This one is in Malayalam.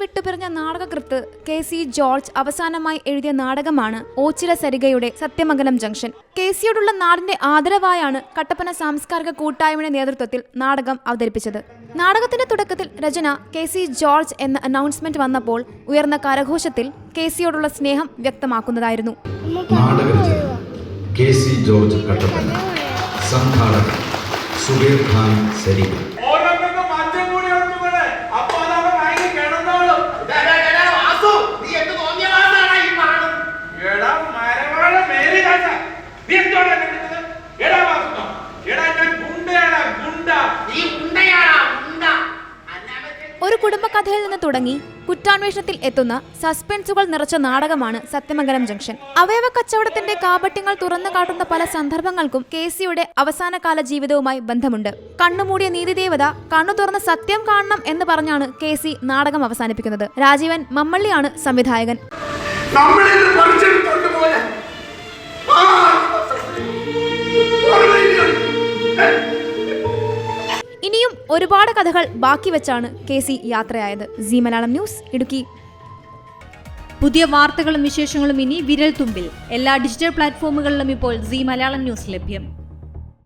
വിട്ടുപിരിഞ്ഞ നാടകകൃത്ത് കെ സി ജോർജ് അവസാനമായി എഴുതിയ നാടകമാണ് ഓച്ചിറ സരികയുടെ സത്യമംഗലം ജംഗ്ഷൻ. കെ സിയോടുള്ള നാടിന്റെ ആദരവായാണ് കട്ടപ്പന സാംസ്കാരിക കൂട്ടായ്മയുടെ നേതൃത്വത്തിൽ നാടകം അവതരിപ്പിച്ചത്. നാടകത്തിന്റെ തുടക്കത്തിൽ രചന കെ സി ജോർജ് എന്ന അനൗൺസ്മെന്റ് വന്നപ്പോൾ ഉയർന്ന കരഘോഷത്തിൽ കെ സിയോടുള്ള സ്നേഹം വ്യക്തമാക്കുന്നതായിരുന്നു. ജോർജ് കട്ടപ്പന. സംഘാടകൻ സുബീർ ഖാൻ സരിക. എടാ മരവാഴ മേൽ കാശ നീ എന്തോടാ കണ്ടത് എടാ വാസുന്നോ എടാ ഞാൻ ഗുണ്ടയാടാ ഗുണ്ട. ഒരു കുടുംബകഥയിൽ നിന്ന് തുടങ്ങി കുറ്റാന്വേഷണത്തിൽ എത്തുന്ന സസ്പെൻസുകൾ നിറച്ച നാടകമാണ് സത്യമംഗലം ജംഗ്ഷൻ. അവയവ കച്ചവടത്തിന്റെ കാപട്യങ്ങൾ തുറന്നു കാട്ടുന്ന പല സന്ദർഭങ്ങൾക്കും കെ സിയുടെ അവസാനകാല ജീവിതവുമായി ബന്ധമുണ്ട്. കണ്ണുമൂടിയ നീതിദേവത കണ്ണു തുറന്ന് സത്യം കാണണം എന്ന് പറഞ്ഞാണ് കെ സി നാടകം അവസാനിപ്പിക്കുന്നത്. രാജീവൻ മമ്മള്ളിയാണ് സംവിധായകൻ. ഒരുപാട് കഥകൾ ബാക്കി വെച്ചാണ് K C യാത്രയായത്. C Malayalam news Idukki. പുതിയ വാർത്തകളും വിശേഷങ്ങളും ഇനി വിരൽ തുമ്പിൽ എല്ലാ ഡിജിറ്റൽ പ്ലാറ്റ്ഫോമുകളിലും ഇപ്പോൾ സി മലയാളം ന്യൂസ് ലഭ്യം.